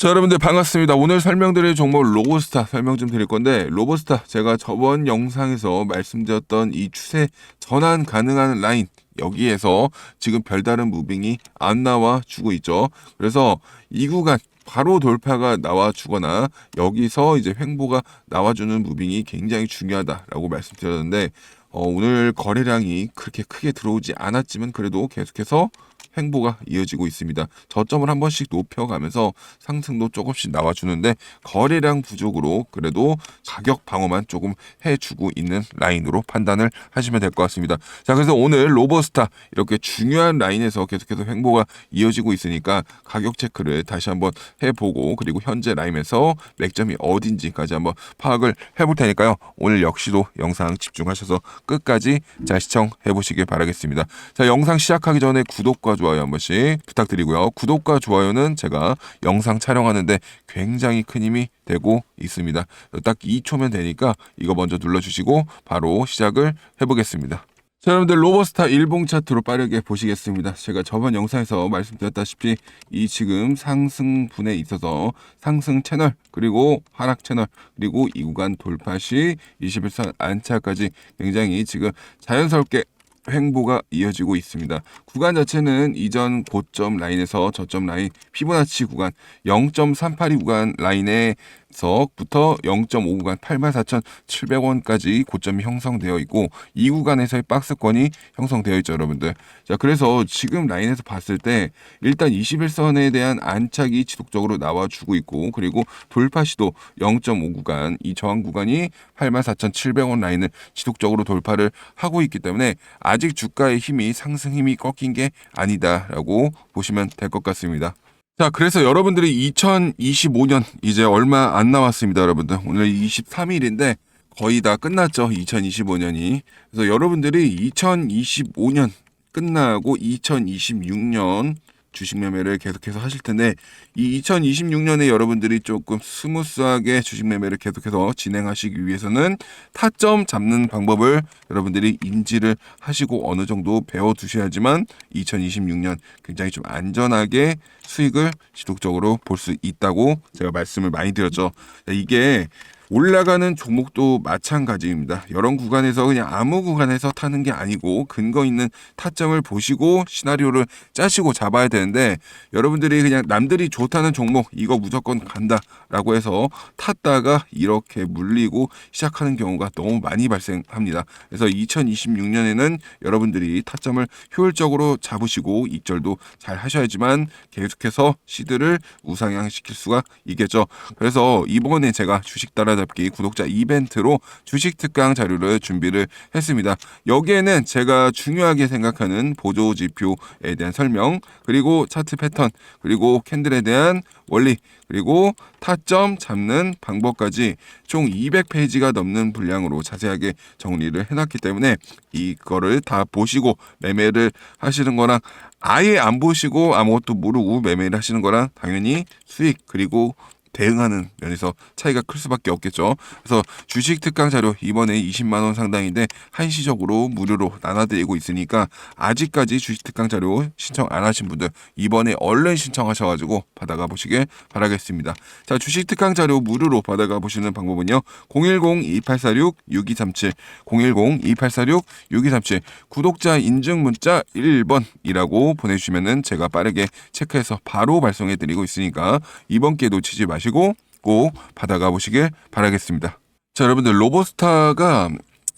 자 여러분들 반갑습니다. 오늘 설명드릴 종목 로보스타 설명 좀 드릴 건데 로보스타 제가 저번 영상에서 말씀드렸던 이 추세 전환 가능한 라인 여기에서 지금 별다른 무빙이 안 나와 주고 있죠. 그래서 이 구간 바로 돌파가 나와 주거나 여기서 이제 횡보가 나와주는 무빙이 굉장히 중요하다라고 말씀드렸는데 어, 오늘 거래량이 그렇게 크게 들어오지 않았지만 그래도 계속해서 횡보가 이어지고 있습니다. 저점을 한 번씩 높여가면서 상승도 조금씩 나와주는데 거래량 부족으로 그래도 가격 방어만 조금 해주고 있는 라인으로 판단을 하시면 될 것 같습니다. 자, 그래서 오늘 로버스타 이렇게 중요한 라인에서 계속해서 횡보가 이어지고 있으니까 가격 체크를 다시 한번 해보고 그리고 현재 라인에서 맥점이 어딘지까지 한번 파악을 해볼 테니까요. 오늘 역시도 영상 집중하셔서 끝까지 잘 시청해 보시길 바라겠습니다. 자, 영상 시작하기 전에 구독과 좋아요 한 번씩 부탁드리고요. 구독과 좋아요는 제가 영상 촬영하는데 굉장히 큰 힘이 되고 있습니다. 딱 2초면 되니까 이거 먼저 눌러주시고 바로 시작을 해보겠습니다. 자, 여러분들 로버스타 일봉 차트로 빠르게 보시겠습니다. 제가 저번 영상에서 말씀드렸다시피 이 지금 상승분에 있어서 상승 채널 그리고 하락 채널 그리고 이 구간 돌파 시 21선 안차까지 굉장히 지금 자연스럽게 횡보가 이어지고 있습니다. 구간 자체는 이전 고점 라인에서 저점 라인 피보나치 구간 0.382 구간 라인에 서부터 0.5 구간 84,700원까지 고점이 형성되어 있고 이 구간에서의 박스권이 형성되어 있죠, 여러분들. 자, 그래서 지금 라인에서 봤을 때 일단 21선에 대한 안착이 지속적으로 나와주고 있고 그리고 돌파 시도 0.5 구간 이 저항 구간이 84,700원 라인을 지속적으로 돌파를 하고 있기 때문에 아직 주가의 힘이 상승 힘이 꺾인 게 아니다라고 보시면 될 것 같습니다. 자, 그래서 여러분들이 2025년 이제 얼마 안 남았습니다, 여러분들. 오늘 23일인데 거의 다 끝났죠, 2025년이. 그래서 여러분들이 2025년 끝나고 2026년 주식 매매를 계속해서 하실 텐데 이 2026년에 여러분들이 조금 스무스하게 주식 매매를 계속해서 진행하시기 위해서는 타점 잡는 방법을 여러분들이 인지를 하시고 어느 정도 배워 두셔야지만 2026년 굉장히 좀 안전하게 수익을 지속적으로 볼 수 있다고 제가 말씀을 많이 드렸죠. 이게 올라가는 종목도 마찬가지입니다. 이런 구간에서 그냥 아무 구간에서 타는 게 아니고 근거 있는 타점을 보시고 시나리오를 짜시고 잡아야 되는데 여러분들이 그냥 남들이 좋다는 종목 이거 무조건 간다 라고 해서 탔다가 이렇게 물리고 시작하는 경우가 너무 많이 발생합니다. 그래서 2026년에는 여러분들이 타점을 효율적으로 잡으시고 입절도 잘 하셔야지만 계속해서 시드를 우상향시킬 수가 있겠죠. 그래서 이번에 제가 주식 따라 잡기 구독자 이벤트로 주식 특강 자료를 준비를 했습니다. 여기에는 제가 중요하게 생각하는 보조 지표에 대한 설명, 그리고 차트 패턴, 그리고 캔들에 대한 원리, 그리고 타점 잡는 방법까지 총 200페이지가 넘는 분량으로 자세하게 정리를 해놨기 때문에 이거를 다 보시고 매매를 하시는 거랑 아예 안 보시고 아무것도 모르고 매매를 하시는 거랑 당연히 수익 그리고 대응하는 면에서 차이가 클 수밖에 없겠죠. 그래서 주식 특강 자료 이번에 20만 원 상당인데 한시적으로 무료로 나눠드리고 있으니까 아직까지 주식 특강 자료 신청 안 하신 분들 이번에 얼른 신청하셔가지고 받아가 보시길 바라겠습니다. 자, 주식 특강 자료 무료로 받아가 보시는 방법은요. 010-2846-6237 010-2846-6237 구독자 인증 문자 1번이라고 보내주시면은 제가 빠르게 체크해서 바로 발송해드리고 있으니까 이번 기회 놓치지 마시고 마시고 꼭 받아가 보시길 바라겠습니다. 자, 여러분들 로보스타가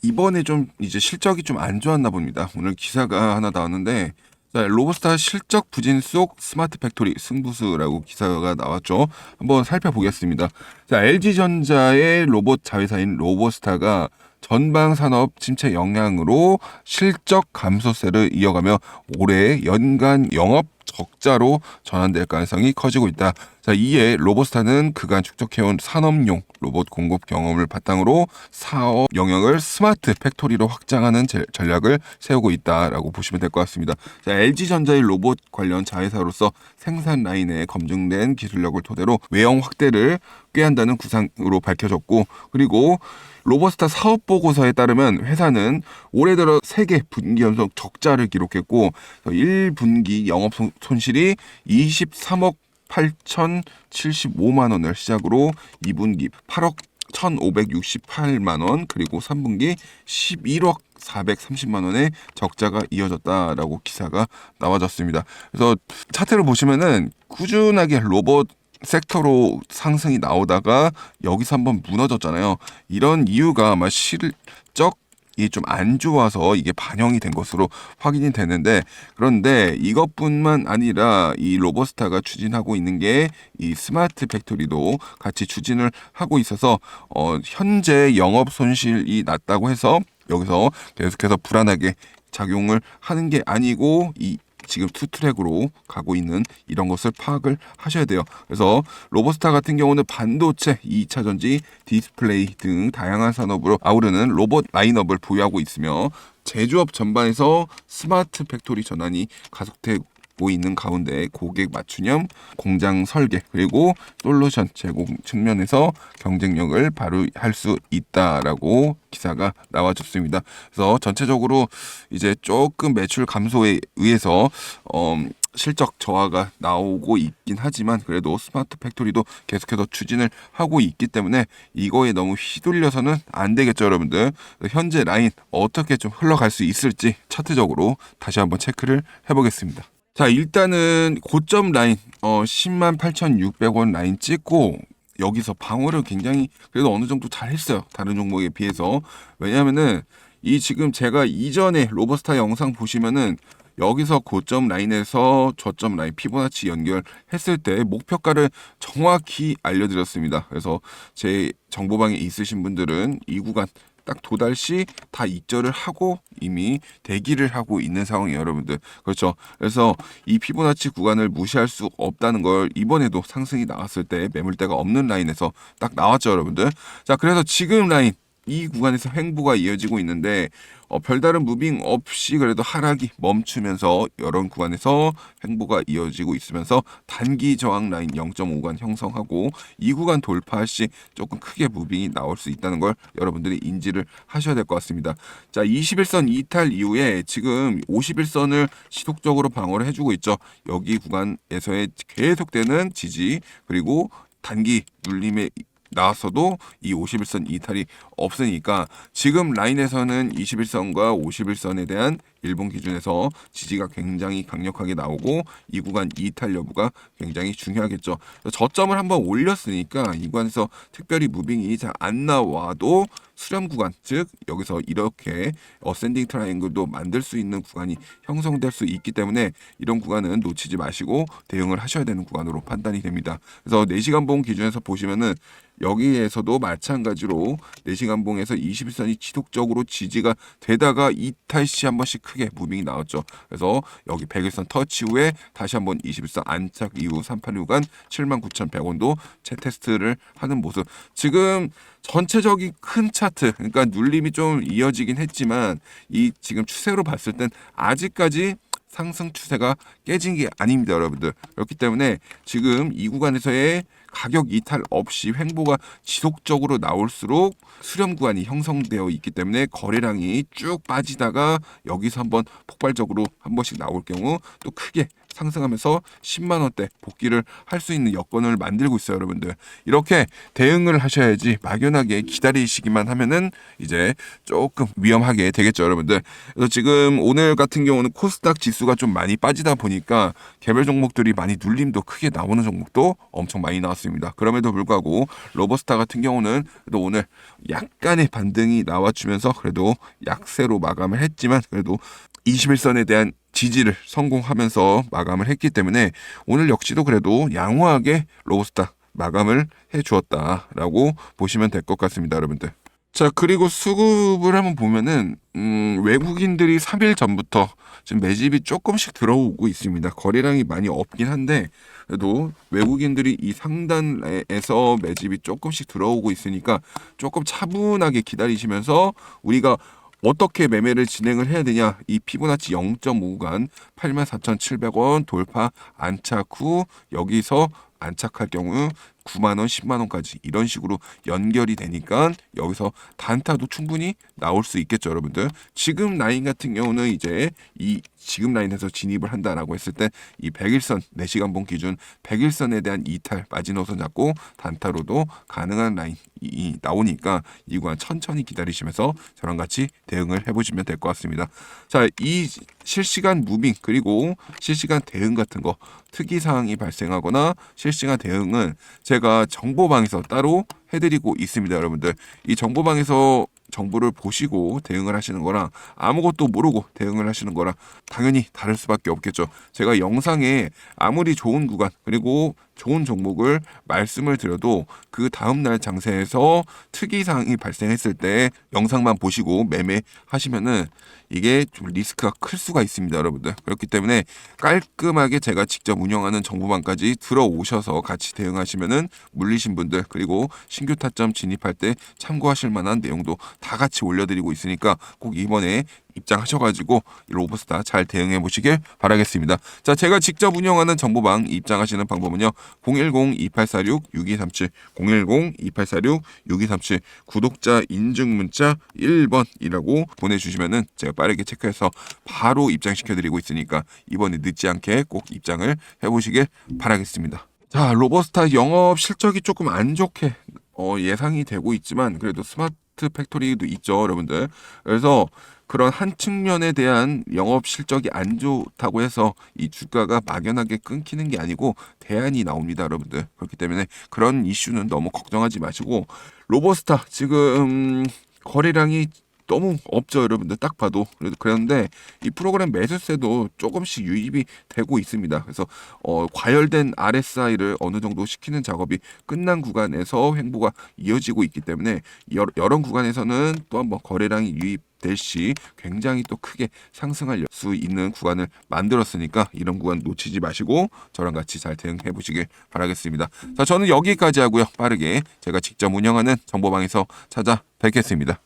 이번에 좀 이제 실적이 좀 안 좋았나 봅니다. 오늘 기사가 하나 나왔는데 자, 로보스타 실적 부진 속 스마트 팩토리 승부수라고 기사가 나왔죠. 한번 살펴보겠습니다. 자, LG전자의 로봇 자회사인 로보스타가 전방 산업 침체 영향으로 실적 감소세를 이어가며 올해 연간 영업 적자로 전환될 가능성이 커지고 있다. 자, 이에 로보스타는 그간 축적해온 산업용 로봇 공급 경험을 바탕으로 사업 영역을 스마트 팩토리로 확장하는 제, 전략을 세우고 있다라고 보시면 될 것 같습니다. 자, LG전자의 로봇 관련 자회사로서 생산 라인에 검증된 기술력을 토대로 외형 확대를 꾀한다는 구상으로 밝혀졌고 그리고 로버스타 사업 보고서에 따르면 회사는 올해 들어 세계 분기 연속 적자를 기록했고 1분기 영업 손실이 23억 8,075만 원을 시작으로 2분기 8억 1,568만 원 그리고 3분기 11억 430만 원의 적자가 이어졌다라고 기사가 나와졌습니다. 그래서 차트를 보시면은 꾸준하게 로봇 섹터로 상승이 나오다가 여기서 한번 무너졌잖아요. 이런 이유가 아마 실적 이 좀 안 좋아서 이게 반영이 된 것으로 확인이 되는데 그런데 이것뿐만 아니라 이 로버스타가 추진하고 있는 게 이 스마트 팩토리도 같이 추진을 하고 있어서 어 현재 영업 손실이 났다고 해서 여기서 계속해서 불안하게 작용을 하는 게 아니고 이 지금 투 트랙으로 가고 있는 이런 것을 파악을 하셔야 돼요. 그래서 로보스타 같은 경우는 반도체, 2차 전지, 디스플레이 등 다양한 산업으로 아우르는 로봇 라인업을 보유하고 있으며 제조업 전반에서 스마트 팩토리 전환이 가속되고 있는 가운데 고객 맞춤형 공장 설계 그리고 솔루션 제공 측면에서 경쟁력을 발휘할 수 있다라고 기사가 나와줬습니다. 그래서 전체적으로 이제 조금 매출 감소에 의해서 어, 실적 저하가 나오고 있긴 하지만 그래도 스마트 팩토리도 계속해서 추진을 하고 있기 때문에 이거에 너무 휘둘려서는 안 되겠죠, 여러분들. 현재 라인 어떻게 좀 흘러갈 수 있을지 차트적으로 다시 한번 체크를 해보겠습니다. 자, 일단은 고점 라인 어 10만 8,600원 라인 찍고 여기서 방어를 굉장히 그래도 어느 정도 잘 했어요. 다른 종목에 비해서. 왜냐면은 이 지금 제가 이전에 로버스타 영상 보시면은 여기서 고점 라인에서 저점 라인 피보나치 연결했을 때 목표가를 정확히 알려드렸습니다. 그래서 제 정보방에 있으신 분들은 이 구간 딱 도달 시다 입절을 하고 이미 대기를 하고 있는 상황이에요, 여러분들. 그렇죠. 그래서 이 피보나치 구간을 무시할 수 없다는 걸 이번에도 상승이 나왔을 때 매물대가 없는 라인에서 딱 나왔죠, 여러분들. 자, 그래서 지금 라인 이 구간에서 횡보가 이어지고 있는데 어, 별다른 무빙 없이 그래도 하락이 멈추면서 이런 구간에서 횡보가 이어지고 있으면서 단기 저항 라인 0.5간 형성하고 이 구간 돌파 시 조금 크게 무빙이 나올 수 있다는 걸 여러분들이 인지를 하셔야 될 것 같습니다. 자, 21선 이탈 이후에 지금 51선을 지속적으로 방어를 해주고 있죠. 여기 구간에서의 계속되는 지지 그리고 단기 눌림의 나왔어도 이 51선 이탈이 없으니까 지금 라인에서는 21선과 51선에 대한 일본 기준에서 지지가 굉장히 강력하게 나오고 이 구간 이탈 여부가 굉장히 중요하겠죠. 저점을 한번 올렸으니까 이 구간에서 특별히 무빙이 잘 안 나와도 수렴 구간 즉 여기서 이렇게 어센딩 트라이앵글도 만들 수 있는 구간이 형성될 수 있기 때문에 이런 구간은 놓치지 마시고 대응을 하셔야 되는 구간으로 판단이 됩니다. 그래서 4시간 봉 기준에서 보시면은 여기에서도 마찬가지로 4시간 봉에서 21선이 지속적으로 지지가 되다가 이탈 시 한 번씩 크게 무빙이 나왔죠. 그래서 여기 100일선 터치 후에 다시 한번 21선 안착 이후 386간 79,100원도 재테스트를 하는 모습. 지금 전체적인 큰 차트, 그러니까 눌림이 좀 이어지긴 했지만 이 지금 추세로 봤을 땐 아직까지 상승 추세가 깨진 게 아닙니다, 여러분들. 그렇기 때문에 지금 이 구간에서의 가격 이탈 없이 횡보가 지속적으로 나올수록 수렴 구간이 형성되어 있기 때문에 거래량이 쭉 빠지다가 여기서 한번 폭발적으로 한 번씩 나올 경우 또 크게 상승하면서 10만 원대 복귀를 할 수 있는 여건을 만들고 있어요, 여러분들. 이렇게 대응을 하셔야지 막연하게 기다리시기만 하면은 이제 조금 위험하게 되겠죠, 여러분들. 그래서 지금 오늘 같은 경우는 코스닥 지수가 좀 많이 빠지다 보니까 개별 종목들이 많이 눌림도 크게 나오는 종목도 엄청 많이 나왔습니다. 그럼에도 불구하고 로버스타 같은 경우는 그래도 오늘 약간의 반등이 나와주면서 그래도 약세로 마감을 했지만 그래도 21선에 대한 지지를 성공하면서 마감을 했기 때문에 오늘 역시도 그래도 양호하게 로브스타 마감을 해 주었다라고 보시면 될 것 같습니다, 여러분들. 자, 그리고 수급을 한번 보면은 음, 외국인들이 3일 전부터 지금 매집이 조금씩 들어오고 있습니다. 거래량이 많이 없긴 한데 그래도 외국인들이 이 상단에서 매집이 조금씩 들어오고 있으니까 조금 차분하게 기다리시면서 우리가 어떻게 매매를 진행을 해야 되냐? 이 피보나치 0.5간 84,700원 돌파 안착 후 여기서 안착할 경우 9만 원, 10만 원까지 이런 식으로 연결이 되니까 여기서 단타도 충분히 나올 수 있겠죠, 여러분들. 지금 라인 같은 경우는 이제 이 지금 라인에서 진입을 한다라고 했을 때 이 100일선 4시간 봉 기준 100일선에 대한 이탈 마지노선 잡고 단타로도 가능한 라인 이 나오니까 이 구간 천천히 기다리시면서 저랑 같이 대응을 해보시면 될 것 같습니다. 자, 이 실시간 무빙 그리고 실시간 대응 같은 거 특이 사항이 발생하거나 실시 간 대응은 제가 정보방에서 따로 해드리고 있습니다, 여러분들. 이 정보방에서 정보를 보시고 대응을 하시는 거랑 아무것도 모르고 대응을 하시는 거랑 당연히 다를 수밖에 없겠죠. 제가 영상에 아무리 좋은 구간 그리고 좋은 종목을 말씀을 드려도 그 다음날 장세에서 특이 사항이 발생했을 때 영상만 보시고 매매하시면은 이게 좀 리스크가 클 수가 있습니다, 여러분들. 그렇기 때문에 깔끔하게 제가 직접 운영하는 정보방까지 들어오셔서 같이 대응하시면은 물리신 분들 그리고 신규 타점 진입할 때 참고하실 만한 내용도 다 같이 올려드리고 있으니까 꼭 이번에 입장하셔가지고 이 로브스타 잘 대응해 보시길 바라겠습니다. 자, 제가 직접 운영하는 정보방 입장하시는 방법은요. 010-2846-6237, 010-2846-6237 구독자 인증 문자 1번이라고 보내주시면은 제가 빠르게 체크해서 바로 입장시켜드리고 있으니까 이번에 늦지 않게 꼭 입장을 해보시길 바라겠습니다. 자, 로버스타 영업 실적이 조금 안 좋게 어, 예상이 되고 있지만 그래도 스마트 팩토리도 있죠, 여러분들. 그래서 그런 한 측면에 대한 영업 실적이 안 좋다고 해서 이 주가가 막연하게 끊기는 게 아니고 대안이 나옵니다, 여러분들. 그렇기 때문에 그런 이슈는 너무 걱정하지 마시고 로버스타 지금 거래량이 너무 없죠, 여러분들. 딱 봐도. 그런데 이 프로그램 매수세도 조금씩 유입이 되고 있습니다. 그래서 어, 과열된 RSI를 어느 정도 시키는 작업이 끝난 구간에서 횡보가 이어지고 있기 때문에 여, 여러 구간에서는 또 한번 거래량이 유입 될 시 굉장히 또 크게 상승할 수 있는 구간을 만들었으니까 이런 구간 놓치지 마시고 저랑 같이 잘 대응해 보시길 바라겠습니다. 자, 저는 여기까지 하고요. 빠르게 제가 직접 운영하는 정보방에서 찾아뵙겠습니다.